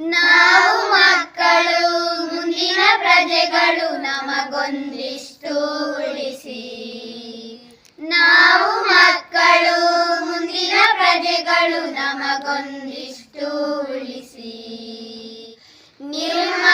ನಾವು ಮಕ್ಕಳು ಮುಂದಿನ ಪ್ರಜೆಗಳು ನಮಗೊಂದಿಷ್ಟು ಉಳಿಸಿ. ನಾವು ಮಕ್ಕಳು ಮುಂದಿನ ಪ್ರಜೆಗಳು ನಮಗೊಂದಿಷ್ಟು ಉಳಿಸಿ. ನಿರ್ಮಲ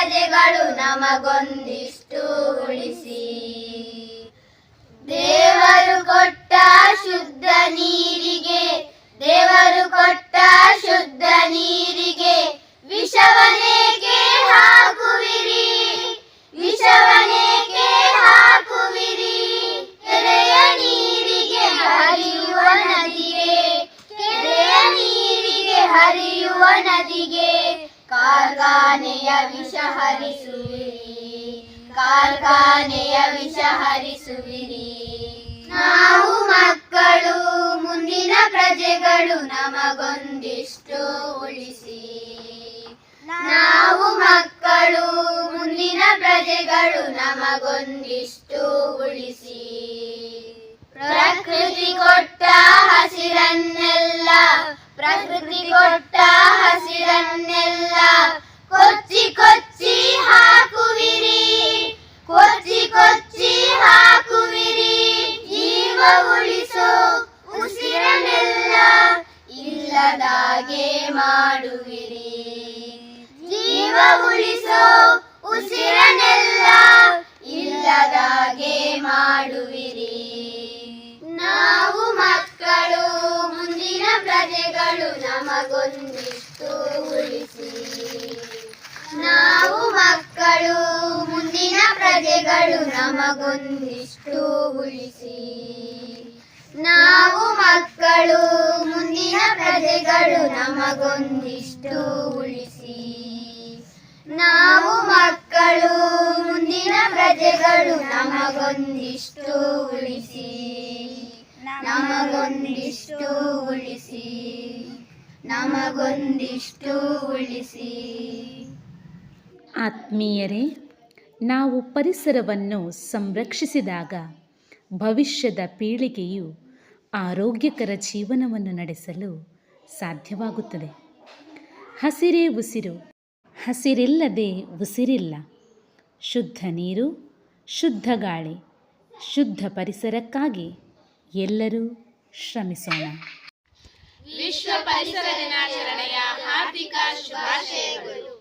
ಪ್ರಜೆಗಳು ನಮಗೊಂದಿಷ್ಟು ಉಳಿಸಿ. ಕಾರ್ಖಾನೆಯ ವಿಷ ಹರಿಸುವಿರಿ. ಕಾರ್ಖಾನೆಯ ವಿಷ ಹರಿಸುವಿರಿ. ನಾವು ಮಕ್ಕಳು, ಮುಂದಿನ ಪ್ರಜೆಗಳು ನಮಗೊಂದಿಷ್ಟು ಉಳಿಸಿ. ನಾವು ಮಕ್ಕಳು, ಮುಂದಿನ ಪ್ರಜೆಗಳು ನಮಗೊಂದಿಷ್ಟು ಉಳಿಸಿ. ಪ್ರಕೃತಿ ಕೊಟ್ಟ ಮಾಡುವಿರಿ. ಜೀವ ಉಳಿಸೋ ಉಸಿರನೆಲ್ಲ ಇಲ್ಲದಾಗೆ ಮಾಡುವಿರಿ. ನಾವು ಮಕ್ಕಳು, ಮುಂದಿನ ಪ್ರಜೆಗಳು ನಮಗೊಂದಿಷ್ಟು ಉಳಿಸಿ. ನಾವು ಮಕ್ಕಳು, ಮುಂದಿನ ಪ್ರಜೆಗಳು ನಮಗೊಂದಿಷ್ಟು ಉಳಿಸಿ. ನಾವು ಮಕ್ಕಳು ಪ್ರಜೆಗಳು ನಮಗೊಂದಿಷ್ಟು ಉಳಿಸಿ. ನಾವು ಮಕ್ಕಳು, ಮುಂದಿನ ಪ್ರಜೆಗಳು ನಮಗೊಂದಿಷ್ಟು ಉಳಿಸಿ. ನಮಗೊಂದಿಷ್ಟು ಉಳಿಸಿ. ನಮಗೊಂದಿಷ್ಟು ಉಳಿಸಿ. ಆತ್ಮೀಯರೇ, ನಾವು ಪರಿಸರವನ್ನು ಸಂರಕ್ಷಿಸಿದಾಗ ಭವಿಷ್ಯದ ಪೀಳಿಗೆಯು ಆರೋಗ್ಯಕರ ಜೀವನವನ್ನು ನಡೆಸಲು ಸಾಧ್ಯವಾಗುತ್ತದೆ. ಹಸಿರೇ ಉಸಿರು, ಹಸಿರಿಲ್ಲದೆ ಉಸಿರಿಲ್ಲ. ಶುದ್ಧ ನೀರು, ಶುದ್ಧ ಗಾಳಿ, ಶುದ್ಧ ಪರಿಸರಕ್ಕಾಗಿ ಎಲ್ಲರೂ ಶ್ರಮಿಸೋಣ. ವಿಶ್ವ ಪರಿಸರ ದಿನಾಚರಣೆಯ ಹಾರ್ದಿಕ ಶುಭಾಶಯಗಳು.